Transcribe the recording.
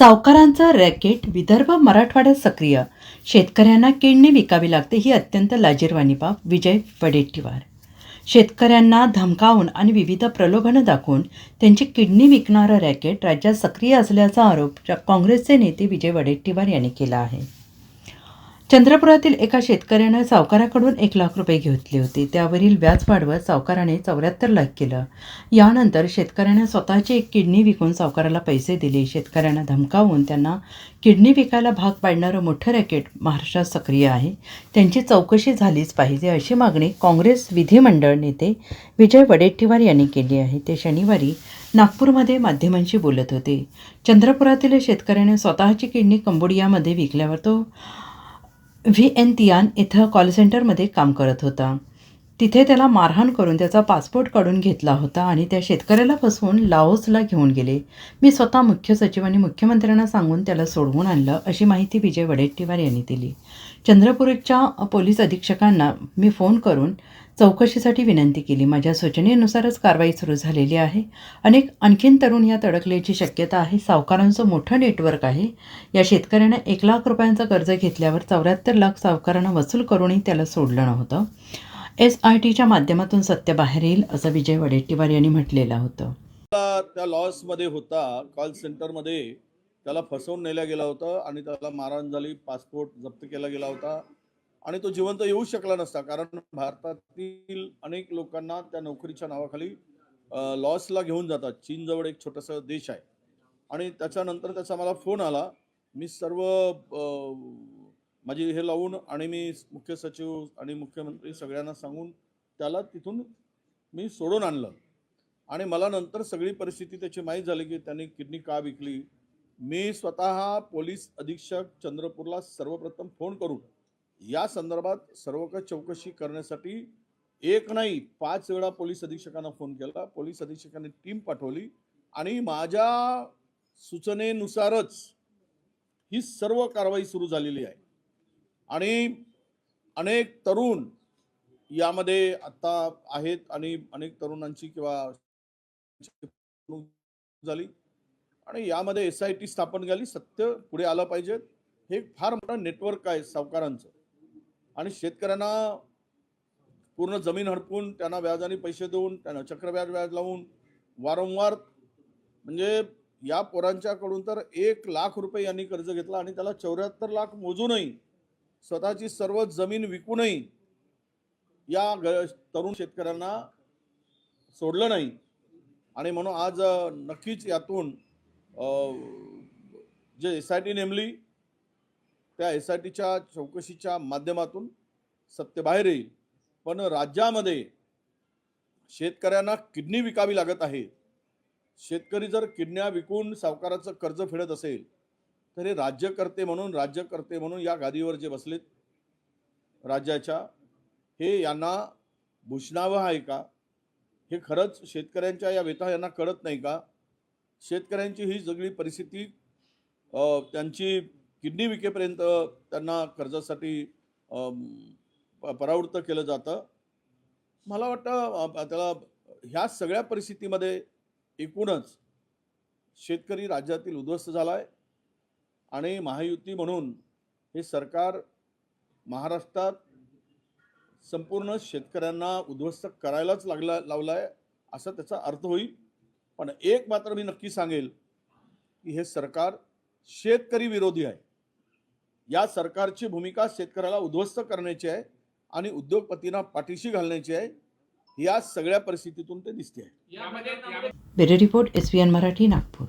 सावकारांचं racket Vidarbha मराठवाड्यात सक्रिय. शेतकऱ्यांना किडनी विकावी लागते ही अत्यंत लाजीरवाणी बाब विजय वडेट्टीवार. शेतकऱ्यांना धमकावून आणि विविध प्रलोभनं दाखवून त्यांची किडनी विकणारं रॅकेट राज्यात सक्रिय असल्याचा आरोप काँग्रेसचे नेते विजय वडेट्टीवार यांनी केला आहे. चंद्रपुरातील एका शेतकऱ्यानं सावकाराकडून एक लाख रुपये घेतले होते. त्यावरील व्याज वाढवत सावकाराने चौऱ्याहत्तर लाख केलं. यानंतर शेतकऱ्यानं स्वतःची एक किडनी विकून सावकाराला पैसे दिले. शेतकऱ्यांना धमकावून त्यांना किडनी विकायला भाग पाडणारं मोठं रॅकेट महाराष्ट्रात सक्रिय आहे. त्यांची चौकशी झालीच पाहिजे अशी मागणी काँग्रेस विधिमंडळ नेते विजय वडेट्टीवार यांनी केली आहे. ते शनिवारी नागपूरमध्ये माध्यमांशी बोलत होते. चंद्रपुरातील शेतकऱ्याने स्वतःची किडनी कंबोडियामध्ये विकल्यावर तो व्ही एन तियान इथं कॉल सेंटरमध्ये काम करत होता. तिथे त्याला मारहाण करून त्याचा पासपोर्ट काढून घेतला होता आणि त्या शेतकऱ्याला फसवून लाओसला घेऊन गेले. मी स्वतः मुख्य सचिव आणि मुख्यमंत्र्यांना सांगून त्याला सोडवून आणलं अशी माहिती विजय वडेट्टीवार यांनी दिली. चंद्रपूरच्या पोलीस अधीक्षकांना मी फोन करून चौकशीसाठी विनंती केली. माझ्या सूचनेनुसारच कारवाई सुरू झालेली आहे. अनेक आणखीन तरुण यात अडकल्याची शक्यता आहे. सावकारांचं मोठं नेटवर्क आहे. या शेतकऱ्यानं एक लाख रुपयांचं कर्ज घेतल्यावर चौऱ्याहत्तर लाख सावकारांना वसूल करूनही त्याला सोडलं नव्हतं. एस आय टीच्या माध्यमातून सत्य बाहेर येईल असं विजय वडेट्टीवार यांनी म्हटलेलं होतं. त्या लॉसमध्ये होता कॉल सेंटरमध्ये त्याला फसवून नेला गेला होता आणि त्याला मारहाण झाली पासपोर्ट जप्त केला गेला होता. आणि तो जिवंत येऊ शकला नसता. कारण भारतातील अनेक लोकांना त्या नोकरीच्या नावाखाली लॉसला घेऊन जातात. चीनजवळ एक छोटासा देश आहे. आणि त्याच्यानंतर त्याचा मला फोन आला. मी सर्व माझी हे लावून आणि मी मुख्य सचिव आणि मुख्यमंत्री सगळ्यांना सांगून त्याला तिथून मी सोडून आणलं. आणि मला नंतर सगळी परिस्थिती त्याची माहीत झाली की त्यांनी किडनी का विकली. मी स्वतः पोलीस अधीक्षक चंद्रपूरला सर्वप्रथम फोन करून या संदर्भात सर्व काही चौकशी करण्यासाठी एक नाही पाच वेळा पोलीस अधीक्षकांना फोन केला. पोलीस अधीक्षकांनी टीम पाठवली आणि माझ्या सूचनेनुसारच ही सर्व कारवाई सुरू झालेली आहे. आणि अनेक तरुण यामध्ये आता आहेत आणि अनेक तरुणांची किंवा झाली. आणि यामध्ये एस आय टी स्थापन झाली. सत्य पुढे आलं पाहिजे. हे फार मोठं नेटवर्क आहे सावकारांचं. आणि शेतकऱ्यांना पूर्ण जमीन हडपून त्यांना व्याजाने पैसे देऊन त्यांना चक्रव्याज व्याज लावून वारंवार म्हणजे या पोरांच्याकडून तर एक लाख रुपये यांनी कर्ज घेतला आणि त्याला चौऱ्याहत्तर लाख मोजूनही स्वतःची सर्व जमीन विकूनही या ग तरुण शेतकऱ्यांना सोडलं नाही. आणि म्हणून आज नक्कीच यातून जे एस आय टी नेमली त्या एस आय टीच्या चौकशीच्या माध्यमातून सत्य बाहेर येईल. पण राज्यामध्ये शेतकऱ्यांना किडनी विकावी लागत आहे. शेतकरी जर किडन्या विकून सावकाराचं कर्ज फेडत असेल तर हे राज्यकर्ते म्हणून राज्यकर्ते म्हणून या गादीवर जे बसलेत राज्याच्या हे यांना भूषणावं आहे का? हे खरंच शेतकऱ्यांच्या या व्यथा यांना कळत नाही का? शेतकऱ्यांची ही सगळी परिस्थिती त्यांची किडनी विकेपर्यंत त्यांना कर्जासाठी प- परावृत्त केलं जातं. मला वाटतं त्याला ह्या सगळ्या परिस्थितीमध्ये एकूणच शेतकरी राज्यातील उद्ध्वस्त झाला आहे आणि महायुती म्हणून हे सरकार महाराष्ट्रात संपूर्ण शेतकऱ्यांना उद्ध्वस्त करायलाच लागला लावला आहे असा त्याचा अर्थ होईल. पण एक मात्र मी नक्की सांगेल की हे सरकार शेतकरी विरोधी आहे. या सरकारची भूमिका शेतकऱ्याला उद्ध्वस्त करण्याची आहे आणि उद्योगपतींना पाठीशी घालण्याची आहे या सगळ्या परिस्थितीतून ते दिसते आहे. Report S Marathi Nagpur.